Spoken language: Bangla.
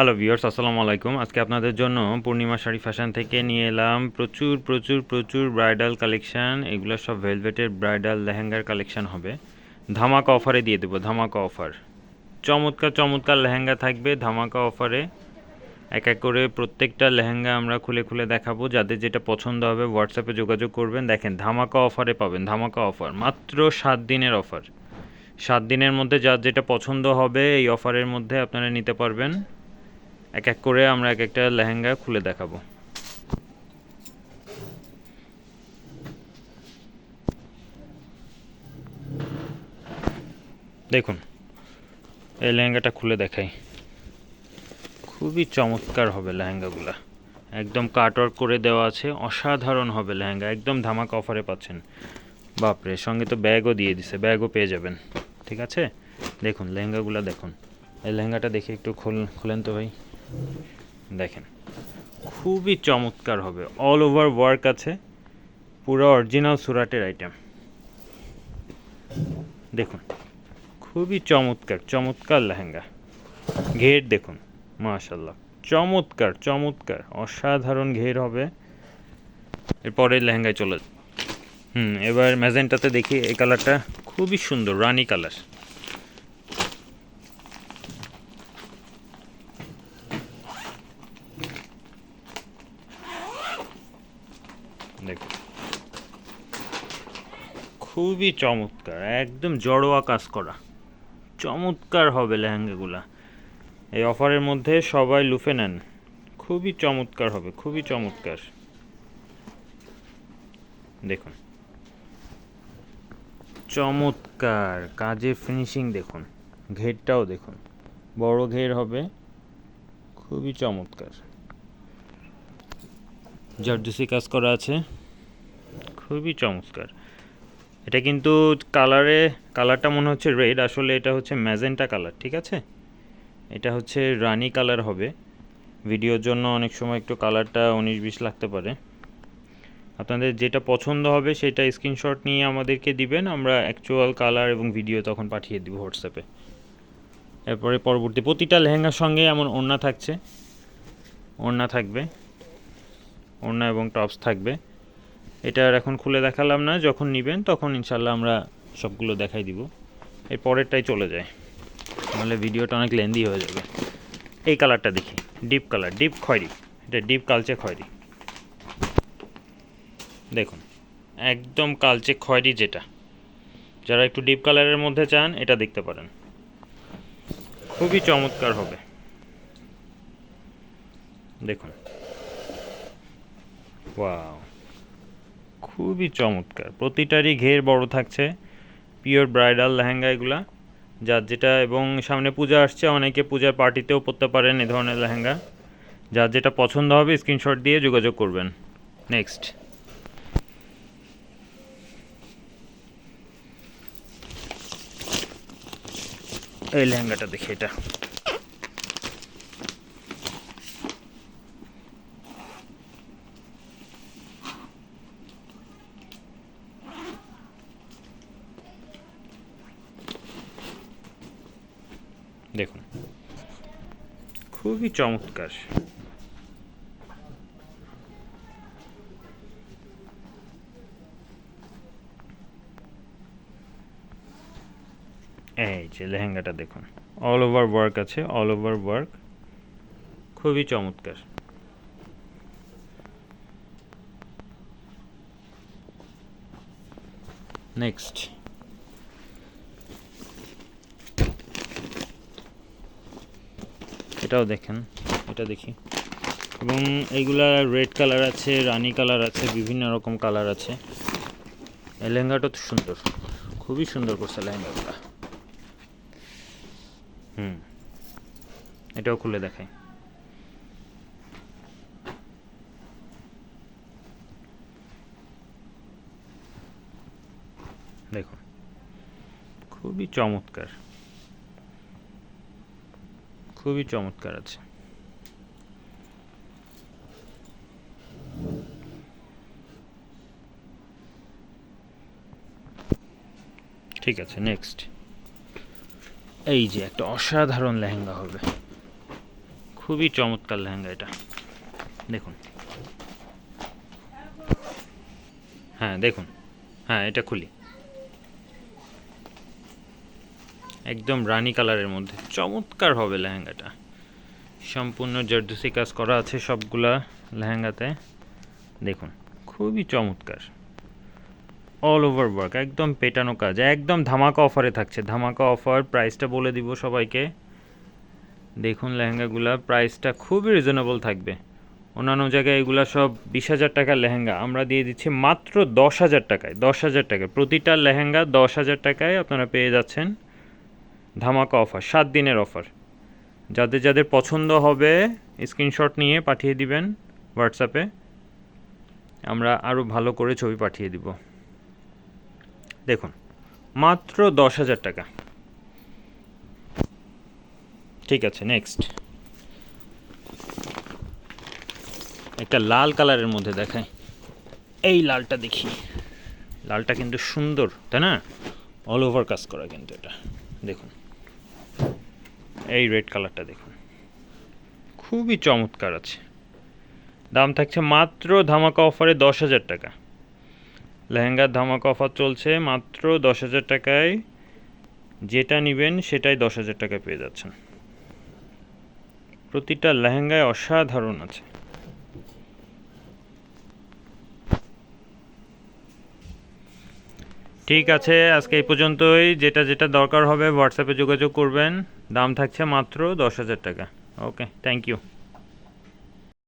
হ্যালো ভিউয়ার্স আসসালামু আলাইকুম আজকে আপনাদের জন্য পূর্ণিমা শাড়ি ফ্যাশন থেকে নিয়ে এলাম প্রচুর প্রচুর প্রচুর ব্রাইডাল কালেকশন এগুলো সব ভেলভেটের ব্রাইডাল লেহেঙ্গার কালেকশন হবে। ধামাকা অফারে দিয়ে দেবো, ধামাকা অফার চমৎকার চমৎকার লেহেঙ্গা থাকবে ধামাকা অফারে এক এক করে প্রত্যেকটা লেহেঙ্গা আমরা খুলে খুলে দেখাবো। যাদের যেটা পছন্দ হবে হোয়াটসঅ্যাপে যোগাযোগ করবেন। দেখেন, ধামাকা অফারে পাবেন, ধামাকা অফার মাত্র সাত দিনের অফার সাত দিনের মধ্যে যার যেটা পছন্দ হবে এই অফারের মধ্যে আপনারা নিতে পারবেন। এক এক করে আমরা এক একটা লেহেঙ্গা খুলে দেখাবো। দেখুন, এই লেহেঙ্গাটা খুলে দেখাই। খুবই চমৎকার হবে লেহেঙ্গাগুলা। একদম কাটওয়ার্ক করে দেওয়া আছে, অসাধারণ হবে লেহেঙ্গা, একদম ধামাকা অফারে পাচ্ছেন। বাপরে, সঙ্গে তো ব্যাগও দিয়ে দিছে, ব্যাগও পেয়ে যাবেন, ঠিক আছে? দেখুন, লেহেঙ্গাগুলো দেখুন। এই লেহেঙ্গাটা দেখে একটু খোল খোলেন তো ভাই। দেখেন, খুবই চমৎকার হবে। অল ওভার ওয়ার্ক আছে, পুরো অরিজিনাল সুরাটের আইটেম দেখুন, খুবই চমৎকার চমৎকার লেহেঙ্গা। ঘের দেখুন মাশাল্লাহ চমৎকার চমৎকার, অসাধারণ ঘের হবে। এরপরে লেহেঙ্গায় চলে। হুম, এবার ম্যাজেন্টাতে দেখি এই কালারটা খুবই সুন্দর, রানি কালার দেখুন খুবই চমৎকার, একদম জড়োয়া কাজ করা। চমৎকার হবে লেহেঙ্গাগুলা। এই অফারের মধ্যে সবাই লুফে নেন। খুবই চমৎকার হবে, খুবই চমৎকার। দেখুন। চমৎকার, কাজের ফিনিশিং দেখুন, ঘেরটাও দেখুন। বড় ঘের হবে, খুবই চমৎকার। জারদুসি কাজ করা আছে, খুবই চমৎকার। এটা কিন্তু কালারে কালারটা মনে হচ্ছে রেড আসলে এটা হচ্ছে ম্যাজেন্টা কালার ঠিক আছে? এটা হচ্ছে রানি কালার হবে। ভিডিওর জন্য অনেক সময় একটু কালারটা উনিশ বিশ লাগতে পারে। আপনাদের যেটা পছন্দ হবে সেটা স্ক্রিনশট নিয়ে আমাদেরকে দিবেন, আমরা অ্যাকচুয়াল কালার এবং ভিডিও তখন পাঠিয়ে দিব হোয়াটসঅ্যাপে এরপরে পরবর্তী, প্রতিটা লেহেঙ্গার সঙ্গে এমন ওড়না থাকছে। ওড়না থাকবে। ওড়না এবং টপস থাকবে। এটা আর এখন খুলে দেখালাম না, যখন নেবেন তখন ইনশাল্লাহ আমরা সবগুলো দেখাই দিব। এর পরেরটাই চলে যায়। নাহলে ভিডিওটা অনেক লেন্দি হয়ে যাবে। এই কালারটা দেখি ডিপ কালার ডিপ খয়েরি। এটা ডিপ কালচে খয়েরি। দেখুন, একদম কালচে খয়েরি যেটা। যারা একটু ডিপ কালারের মধ্যে চান, এটা দেখতে পারেন। খুবই চমৎকার হবে। দেখুন। ওয়াও। খুবই চমৎকার। প্রতিটারই ঘের বড় থাকছে পিওর ব্রাইডাল লেহেঙ্গা এগুলা, যার যেটা এবং সামনে পূজা আসছে, অনেকে পূজার পার্টিতেও পরতে পারেন এ ধরনের লেহেঙ্গা। যার যেটা পছন্দ হবে স্ক্রিনশট দিয়ে যোগাযোগ করবেন। নেক্সট এই লেহেঙ্গাটা দেখি এটা। দেখুন। খুবই চমৎকার। এই যে লেহেঙ্গাটা দেখুন। অল ওভার ওয়ার্ক আছে অল ওভার ওয়ার্ক খুবই চমৎকার। নেক্সট এটাও দেখেন, এটা দেখি। এবং এইগুলা রেড কালার আছে, রানি কালার আছে, বিভিন্ন রকম কালার আছে। এই লেহেঙ্গাটা তো সুন্দর, খুবই সুন্দর করছে লেহেঙ্গাগুলা হুম, এটাও খুলে দেখাই। দেখুন, খুবই চমৎকার। খুবই চমৎকার আছে। ঠিক আছে নেক্সট এই যে একটা অসাধারণ লেহেঙ্গা হবে। খুবই চমৎকার লেহেঙ্গা এটা। দেখুন। হ্যাঁ দেখুন। হ্যাঁ এটা খুলি। একদম রানি কালারের মধ্যে। চমৎকার হবে লেহেঙ্গাটা। সম্পূর্ণ জর্দসি কাজ করা আছে সবগুলা লেহেঙ্গাতে। দেখুন, খুবই চমৎকার। অল ওভার ওয়ার্ক একদম পেটানো কাজ, একদম ধামাকা অফারে থাকছে। ধামাকা অফার প্রাইসটা বলে দিব সবাইকে। দেখুন লেহেঙ্গাগুলা প্রাইসটা খুবই রিজনেবল থাকবে। অন্যান্য জায়গায় এগুলা সব বিশ হাজার টাকার লেহেঙ্গা। আমরা দিয়ে দিচ্ছি মাত্র দশ হাজার টাকায়, দশ হাজার টাকায়। প্রতিটা লেহেঙ্গা দশ হাজার টাকায় আপনারা পেয়ে যাচ্ছেন। ধামাকা অফার, সাত দিনের অফার। যাদের যাদের পছন্দ হবে, স্ক্রিনশট নিয়ে পাঠিয়ে দিবেন হোয়াটসঅ্যাপে আমরা আরও ভালো করে ছবি পাঠিয়ে দিব। দেখুন, মাত্র দশ হাজার টাকা। ঠিক আছে নেক্সট একটা লাল কালারের মধ্যে দেখাই। এই লালটা দেখি। লালটা কিন্তু সুন্দর, তাই না? অল ওভার কাজ করা কিন্তু এটা। দেখুন। এই রেড কালারটা দেখুন। খুবই চমৎকার আছে। দাম থাকছে মাত্র ধামাকা অফারে দশ হাজার টাকা। লেহেঙ্গার ধামাকা অফার চলছে মাত্র দশ হাজার টাকায়। যেটা নেবেন সেটাই দশ হাজার টাকায় পেয়ে যাচ্ছেন। প্রতিটা লেহেঙ্গায় অসাধারণ আছে। ঠিক আছে, আজকে এই পর্যন্তই। যেটা যেটা দরকার হবে হোয়াটসঅ্যাপে যোগাযোগ করবেন। দাম থাকছে মাত্র দশ হাজার টাকা। Okay thank you